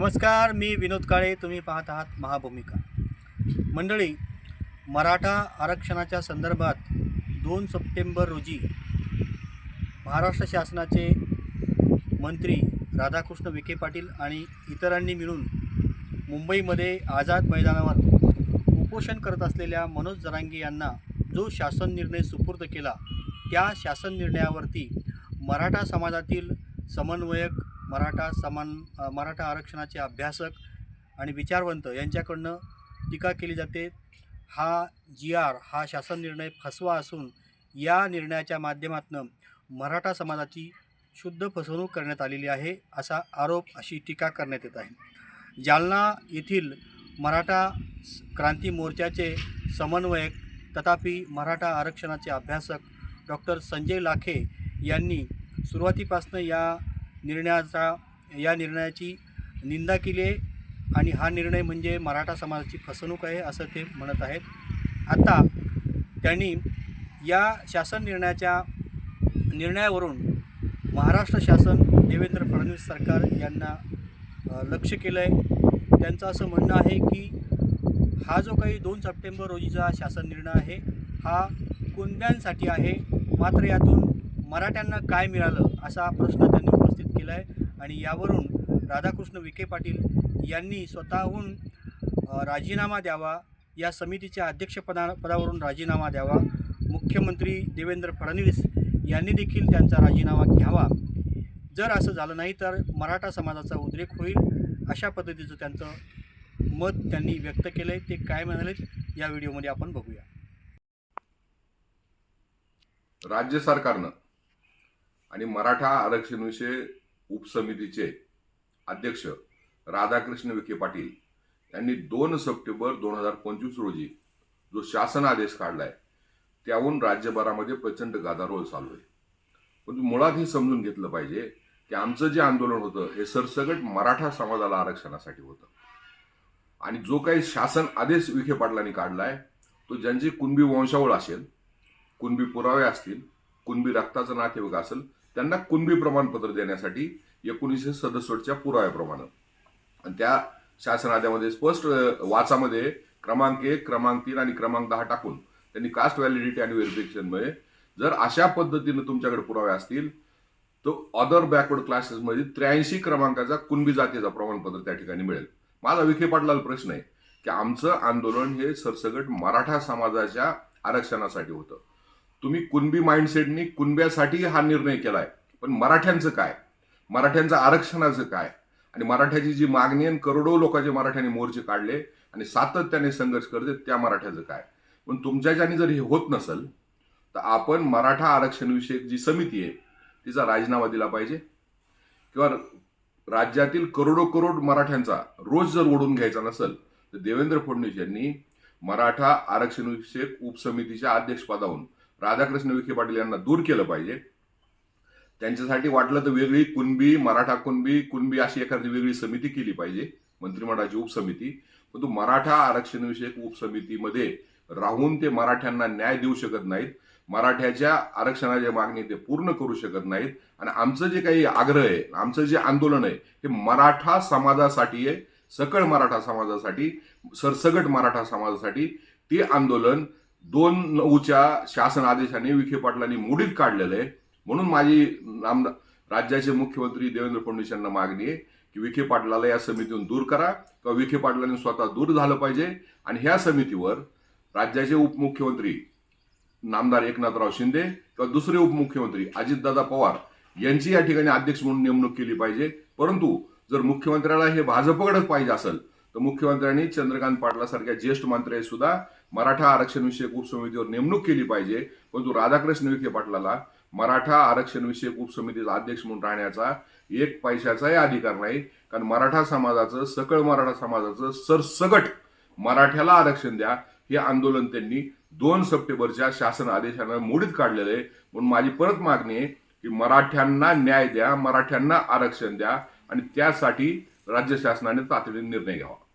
नमस्कार मी विनोद काळे. तुम्ही पाहत आहात महाभूमिका. मंडळी मराठा आरक्षणाच्या संदर्भात दोन सप्टेंबर रोजी महाराष्ट्र शासनाचे मंत्री राधाकृष्ण विखे पाटील आणि इतरांनी मिळून मुंबईमध्ये आझाद मैदानावर उपोषण करत असलेल्या मनोज जरांगे यांना जो शासन निर्णय सुपूर्द केला त्या शासन निर्णयावरती मराठा समाजातील समन्वयक मराठा समान मराठा आरक्षणाचे अभ्यासक आणि विचारवंत यांच्याकडनं टीका केली जाते. हा जी आर हा शासन निर्णय फसवा असून या निर्णयाच्या माध्यमातून मराठा समाजाची शुद्ध फसवणूक करण्यात आलेली आहे असा आरोप अशी टीका करण्यात येत आहे. जालना येथील मराठा क्रांती मोर्चाचे समन्वयक तथापि मराठा आरक्षणाचे अभ्यासक डॉक्टर संजय लाखे यांनी सुरुवातीपासून या निर्णयाचा या निर्णयाची निंदा केली आहे आणि हा निर्णय म्हणजे मराठा समाजाची फसवणूक आहे असं ते म्हणत आहेत. आता त्यांनी या शासन निर्णयाच्या निर्णयावरून महाराष्ट्र शासन देवेंद्र फडणवीस सरकार यांना लक्ष केलं आहे त्यांचं असं म्हणणं आहे की हा जो काही दोन सप्टेंबर रोजीचा शासन निर्णय आहे हा कुणब्यांसाठी आहे? मात्र यातून मराठ्यांना काय मिळालं असा प्रश्न त्यांनी केला आहे आणि यावरून राधाकृष्ण विखे पाटील यांनी स्वतःहून राजीनामा द्यावा. या समितीच्या अध्यक्षपदा पदावरून राजीनामा द्यावा. मुख्यमंत्री देवेंद्र फडणवीस यांनी देखील त्यांचा राजीनामा घ्यावा. जर असं झालं नाही तर मराठा समाजाचा उद्रेक होईल अशा पद्धतीचं त्यांचं मत त्यांनी व्यक्त केलं आहे ते काय म्हणाले या व्हिडिओमध्ये आपण बघूया. राज्य सरकारनं आणि मराठा आरक्षणविषयी उपसमितीचे अध्यक्ष राधाकृष्ण विखे पाटील यांनी दोन सप्टेंबर दोन हजार पंचवीस रोजी जो शासन आदेश काढलाय त्याहून राज्यभरामध्ये प्रचंड गदारोळ चालू आहे. पण मुळात हे समजून घेतलं पाहिजे की आमचं जे आंदोलन होतं हे सरसगट मराठा समाजाला आरक्षणासाठी होतं. आणि जो काही शासन आदेश विखे पाटलांनी काढलाय तो ज्यांची कुणबी वंशावळ असेल कुणबी पुरावे असतील कुणबी रक्ताचं नातेवाईक असेल त्यांना कुणबी प्रमाणपत्र देण्यासाठी एकोणीसशे सदुसष्टच्या पुराव्याप्रमाणे. आणि त्या शासनाद्यामध्ये स्पष्ट वाचामध्ये क्रमांक एक क्रमांक तीन आणि क्रमांक दहा टाकून त्यांनी कास्ट व्हॅलिडिटी आणि व्हेरिफिकेशनमध्ये जर अशा पद्धतीनं तुमच्याकडे पुरावे असतील तर अदर बॅकवर्ड क्लासेसमध्ये त्र्याऐंशी क्रमांकाचा कुणबी जातीचा प्रमाणपत्र त्या ठिकाणी मिळेल. माझा विखे पाटलाला प्रश्न आहे की आमचं आंदोलन हे सरसगट मराठा समाजाच्या आरक्षणासाठी होतं. तुम्ही कुणबी माइंडसेटनी कुणब्यासाठी हा निर्णय केलाय. पण मराठ्यांचं काय? मराठ्यांचं आरक्षणाचं काय? आणि मराठ्याची जी मागणी आहे आणि करोडो लोकांचे मराठ्याने मोर्चे काढले आणि सातत्याने संघर्ष करते त्या मराठ्याचं काय? पण तुमच्याच्याने जर हे होत नसेल तर आपण मराठा आरक्षण विषयक जी समिती आहे तिचा राजीनामा दिला पाहिजे. किंवा राज्यातील करोडो करोड मराठ्यांचा रोज जर ओढून घ्यायचा नसेल तर देवेंद्र फडणवीस यांनी मराठा आरक्षणविषयक उपसमितीच्या अध्यक्षपदावरून राधाकृष्ण विखे पाटील यांना दूर केलं पाहिजे. त्यांच्यासाठी वाटलं तर वेगळी कुणबी मराठा कुणबी कुणबी अशी एखादी वेगळी समिती केली पाहिजे मंत्रिमंडळाची उपसमिती. परंतु मराठा आरक्षण विषयक उपसमितीमध्ये राहून ते मराठ्यांना न्याय देऊ शकत नाहीत. मराठ्याच्या आरक्षणाच्या मागणी ते पूर्ण करू शकत नाहीत. आणि आमचं जे काही आग्रह आहे आमचं जे आंदोलन आहे हे मराठा समाजासाठी आहे सकळ मराठा समाजासाठी सरसगट मराठा समाजासाठी ते आंदोलन दोन नऊच्या शासन आदेशाने विखे पाटलांनी मोडीत काढलेलं आहे. म्हणून माझी आमदार राज्याचे मुख्यमंत्री देवेंद्र फडणवीस यांना मागणी आहे की विखे पाटलाला या समितीतून दूर करा किंवा विखे पाटलांनी स्वतः दूर झालं पाहिजे. आणि ह्या समितीवर राज्याचे उपमुख्यमंत्री नामदार एकनाथराव शिंदे किंवा दुसरे उपमुख्यमंत्री अजितदादा पवार यांची या ठिकाणी अध्यक्ष म्हणून नेमणूक केली पाहिजे. परंतु जर मुख्यमंत्र्याला हे भाजपकडेच पाहिजे असेल तर मुख्यमंत्र्यांनी चंद्रकांत पाटलासारख्या ज्येष्ठ मंत्र्यांनी सुद्धा मराठा आरक्षण विषयक उपसमितीवर नेमणूक केली पाहिजे. परंतु राधाकृष्ण विखे पाटलाला मराठा आरक्षण विषयक उपसमितीचा अध्यक्ष म्हणून राहण्याचा एक पैशाचाही अधिकार नाही. कारण मराठा समाजाचं सकळ मराठा समाजाचं सरसगट मराठ्याला आरक्षण द्या हे आंदोलन त्यांनी दोन सप्टेंबरच्या शासन आदेशानं मोडीत काढलेलं आहे. म्हणून माझी परत मागणी आहे की मराठ्यांना न्याय द्या मराठ्यांना आरक्षण द्या आणि त्यासाठी राज्य शासनाने तातडीने निर्णय घ्यावा.